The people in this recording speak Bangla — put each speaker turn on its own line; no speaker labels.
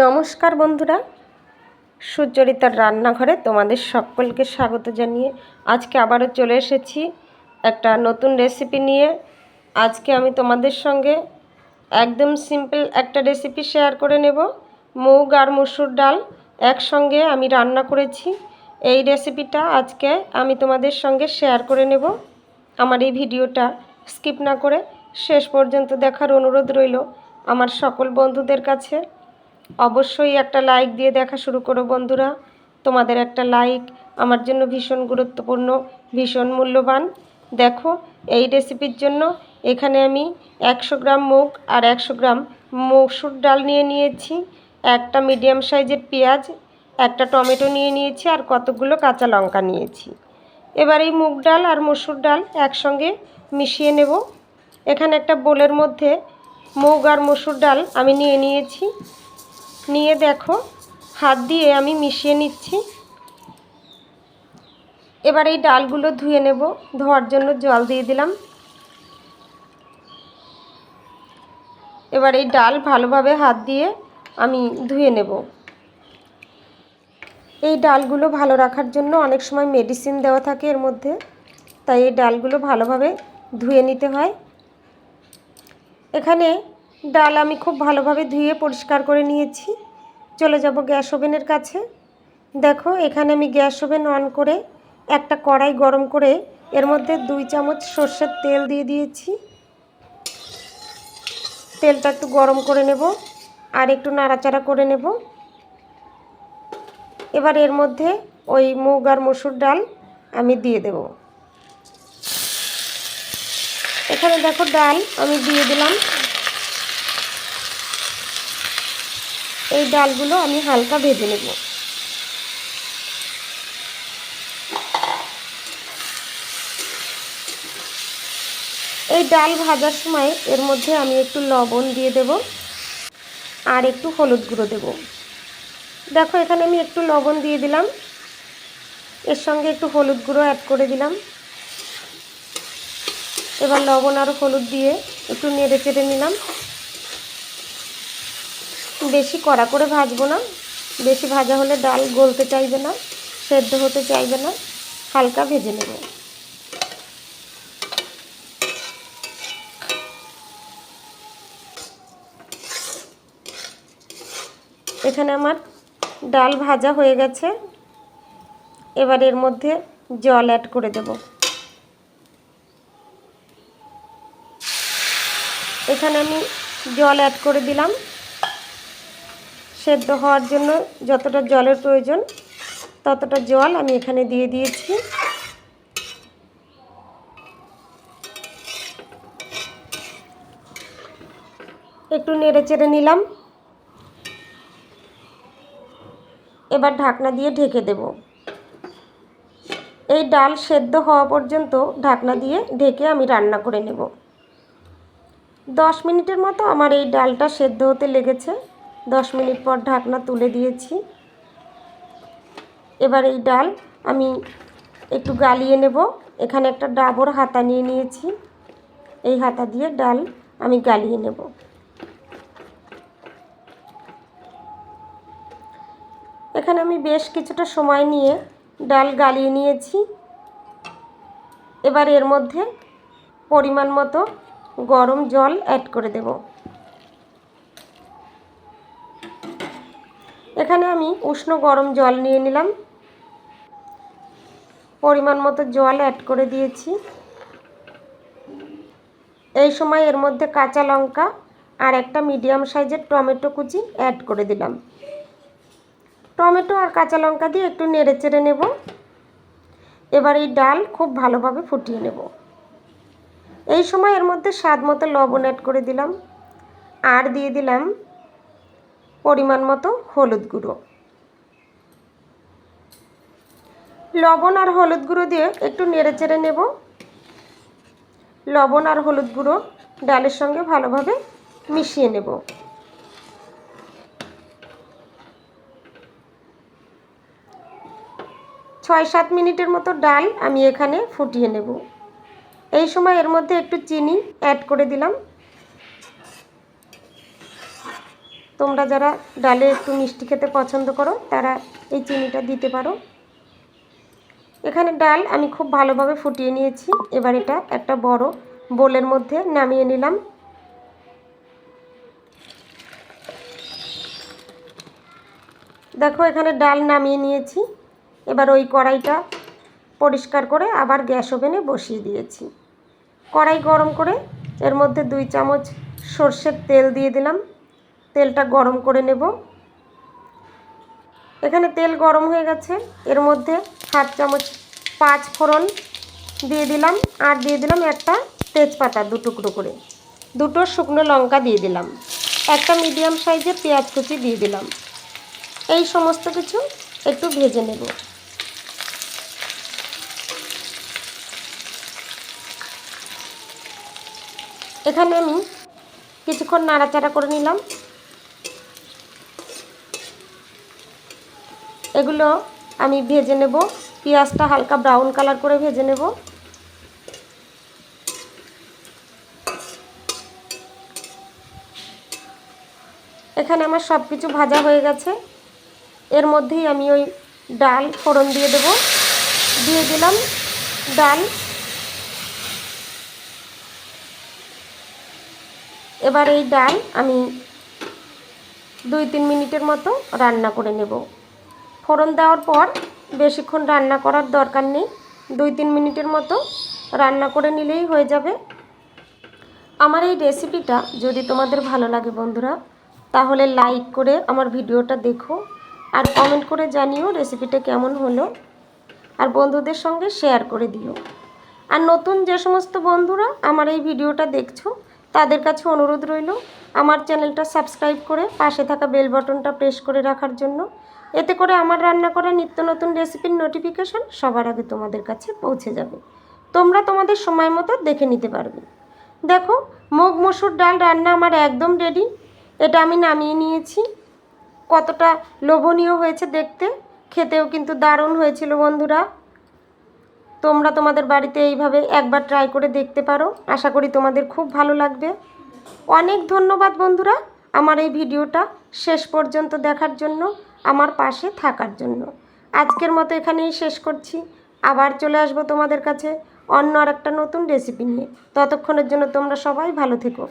নমস্কার বন্ধুরা। সুচরিতার রান্নাঘরে তোমাদের সকলকে স্বাগত জানিয়ে আজকে আবারও চলে এসেছি একটা নতুন রেসিপি নিয়ে। আজকে আমি তোমাদের সঙ্গে একদম সিম্পল একটা রেসিপি শেয়ার করে নেব। মুগ আর মুসুর ডাল একসঙ্গে আমি রান্না করেছি। এই রেসিপিটা আজকে আমি তোমাদের সঙ্গে শেয়ার করে নেব। আমার এই ভিডিওটা স্কিপ না করে শেষ পর্যন্ত দেখার অনুরোধ রইল আমার সকল বন্ধুদের কাছে। অবশ্যই একটা লাইক দিয়ে দেখা শুরু করো বন্ধুরা। তোমাদের একটা লাইক আমার জন্য ভীষণ গুরুত্বপূর্ণ, ভীষণ মূল্যবান। দেখো, এই রেসিপির জন্য এখানে আমি একশো গ্রাম মুগ আর একশো গ্রাম মসুর ডাল নিয়ে নিয়েছি, একটা মিডিয়াম সাইজের পেঁয়াজ, একটা টমেটো নিয়ে নিয়েছি আর কতগুলো কাঁচা লঙ্কা নিয়েছি। এবার এই মুগ ডাল আর মসুর ডাল একসঙ্গে মিশিয়ে নেব। এখানে একটা বোলের মধ্যে মুগ আর মসুর ডাল আমি নিয়ে নিয়েছি। নিয়ে দেখো, হাত দিয়ে আমি মিশিয়ে নিচ্ছি। এবার এই ডালগুলো ধুয়ে নেব, ধোয়ার জন্য জল দিয়ে দিলাম। এবার এই ডাল ভালোভাবে হাত দিয়ে আমি ধুয়ে নেব। এই ডালগুলো ভালো রাখার জন্য অনেক সময় মেডিসিন দেওয়া থাকে এর মধ্যে, তাই এই ডালগুলো ভালোভাবে ধুয়ে নিতে হয়। এখানে ডাল আমি খুব ভালোভাবে ধুয়ে পরিষ্কার করে নিয়েছি। চলে যাব গ্যাস ওভেনের কাছে। দেখো, এখানে আমি গ্যাস ওভেন অন করে একটা কড়াই গরম করে এর মধ্যে দুই চামচ সর্ষের তেল দিয়ে দিয়েছি। তেলটা একটু গরম করে নেব আর একটু নাড়াচাড়া করে নেব। এবার এর মধ্যে ওই মুগ আর মসুর ডাল আমি দিয়ে দেব। এখানে দেখো ডাল আমি দিয়ে দিলাম। এই ডালগুলো আমি হালকা ভেজে নেব। এই ডাল ভাজার সময় এর মধ্যে আমি একটু লবণ দিয়ে দেব আর একটু হলুদ গুঁড়ো দেব। দেখো, এখানে আমি একটু লবণ দিয়ে দিলাম। এর সঙ্গে একটু হলুদ গুঁড়ো অ্যাড করে দিলাম। এবার লবণ আর হলুদ দিয়ে একটু নেড়ে চেড়ে নিলাম। বেশি কড়া করে ভাজবো না। বেশি ভাজা হলে ডাল গলতে চাইবে না, সেদ্ধ হতে চাইবে না, হালকা ভেজে নেব। এখানে আমার ডাল ভাজা হয়ে গেছে। এবার এর মধ্যে জল অ্যাড করে দেব। এখানে আমি জল অ্যাড করে দিলাম। সেদ্ধ হওয়ার জন্য যতটা জলের প্রয়োজন, ততটা জল আমি এখানে দিয়ে দিয়েছি। একটু নেড়ে চেড়ে নিলাম। এবার ঢাকনা দিয়ে ঢেকে দেব। এই ডাল সেদ্ধ হওয়া পর্যন্ত ঢাকনা দিয়ে ঢেকে আমি রান্না করে নেব। দশ মিনিটের মতো আমার এই ডালটা সেদ্ধ হতে লেগেছে। দশ মিনিট পর ঢাকনা তুলে দিয়েছি। এবার এই ডাল আমি একটু গালিয়ে নেব। এখানে একটা ডাবর হাতা নিয়ে নিয়েছি। এই হাতা দিয়ে ডাল আমি গালিয়ে নেব। এখানে আমি বেশ কিছুটা সময় নিয়ে ডাল গালিয়ে নিয়েছি। এবার এর মধ্যে পরিমাণ মতো গরম জল অ্যাড করে দেবো। এখানে আমি উষ্ণ গরম জল নিয়ে নিলাম। পরিমাণ মতো জল অ্যাড করে দিয়েছি। এই সময় এর মধ্যে কাঁচা লঙ্কা আর একটা মিডিয়াম সাইজের টমেটো কুচি অ্যাড করে দিলাম। টমেটো আর কাঁচা লঙ্কা দিয়ে একটু নেড়ে চেড়ে নেব। এবার এই ডাল খুব ভালোভাবে ফুটিয়ে নেব। এই সময় এর মধ্যে স্বাদ মতো লবণ অ্যাড করে দিলাম। আর দিয়ে দিলাম পরিমাণ মতো হলুদ গুঁড়ো। লবণ আর হলুদ গুঁড়ো দিয়ে একটু নেড়ে চেড়ে নেব। লবণ আর হলুদ গুঁড়ো ডালের সঙ্গে ভালোভাবে মিশিয়ে নেব। ছয় সাত মিনিটের মতো ডাল আমি এখানে ফুটিয়ে নেব। এই সময় এর মধ্যে একটু চিনি অ্যাড করে দিলাম। তোমরা যারা ডালে একটু মিষ্টি খেতে পছন্দ করো, তারা এই চিনিটা দিতে পারো। এখানে ডাল আমি খুব ভালোভাবে ফুটিয়ে নিয়েছি। এবার এটা একটা বড় বোলের মধ্যে নামিয়ে নিলাম। দেখো, এখানে ডাল নামিয়ে নিয়েছি। এবার ওই কড়াইটা পরিষ্কার করে আবার গ্যাস ওভেনে বসিয়ে দিয়েছি। কড়াই গরম করে এর মধ্যে দুই চামচ সর্ষের তেল দিয়ে দিলাম। তেলটা গরম করে নেব। এখানে তেল গরম হয়ে গেছে। এর মধ্যে হাফ চামচ পাঁচ ফোড়ন দিয়ে দিলাম আর দিয়ে দিলাম একটা তেজপাতা দু টুকরো করে। দুটো শুকনো লঙ্কা দিয়ে দিলাম। একটা মিডিয়াম সাইজের পেঁয়াজ কুচি দিয়ে দিলাম। এই সমস্ত কিছু একটু ভেজে নেব। এখানে আমি কিছুক্ষণ নাড়াচাড়া করে নিলাম। এগুলো আমি ভেজে নেব। পেঁয়াজটা হালকা ব্রাউন কালার করে ভেজে নেব। এখানে আমার সব কিছু ভাজা হয়ে গেছে। এর মধ্যেই আমি ওই ডাল ফোড়ন দিয়ে দেব। দিয়ে দিলাম ডাল। এবার এই ডাল আমি দুই তিন মিনিটের মতো রান্না করে নেব। ফোড়ন দেওয়ার পর বেশিক্ষণ রান্না করার দরকার নেই। দুই তিন মিনিটের মতো রান্না করে নিলেই হয়ে যাবে। আমার এই রেসিপিটা যদি তোমাদের ভালো লাগে বন্ধুরা, তাহলে লাইক করে আমার ভিডিওটা দেখো আর কমেন্ট করে জানিও রেসিপিটা কেমন হলো। আর বন্ধুদের সঙ্গে শেয়ার করে দিও। আর নতুন যে সমস্ত বন্ধুরা আমার এই ভিডিওটা দেখছ, তাদের কাছে অনুরোধ রইল, আমার চ্যানেলটা সাবস্ক্রাইব করে পাশে থাকা বেল বটনটা প্রেস করে রাখার জন্য। এতে করে আমার রান্না করা নিত্য নতুন রেসিপির নোটিফিকেশন সবার আগে তোমাদের কাছে পৌঁছে যাবে। তোমরা তোমাদের সময় মতো দেখে নিতে পারবে। দেখো, মুগ মসুর ডাল রান্না আমার একদম রেডি এটা আমি নামিয়ে নিয়েছি। কতটা লোভনীয় হয়েছে দেখতে, খেতেও কিন্তু দারুণ হয়েছিল বন্ধুরা। তোমরা তোমাদের বাড়িতে এইভাবে একবার ট্রাই করে দেখতে পারো। আশা করি তোমাদের খুব ভালো লাগবে। অনেক ধন্যবাদ বন্ধুরা আমার এই ভিডিওটা শেষ পর্যন্ত দেখার জন্য। আমার পাশে থাকার জন্য। আজকের মতো এখানেই শেষ করছি। আবার চলে আসব তোমাদের কাছে অন্য আর একটা নতুন রেসিপি নিয়ে। ততক্ষণের জন্য তোমরা সবাই ভালো থেকো।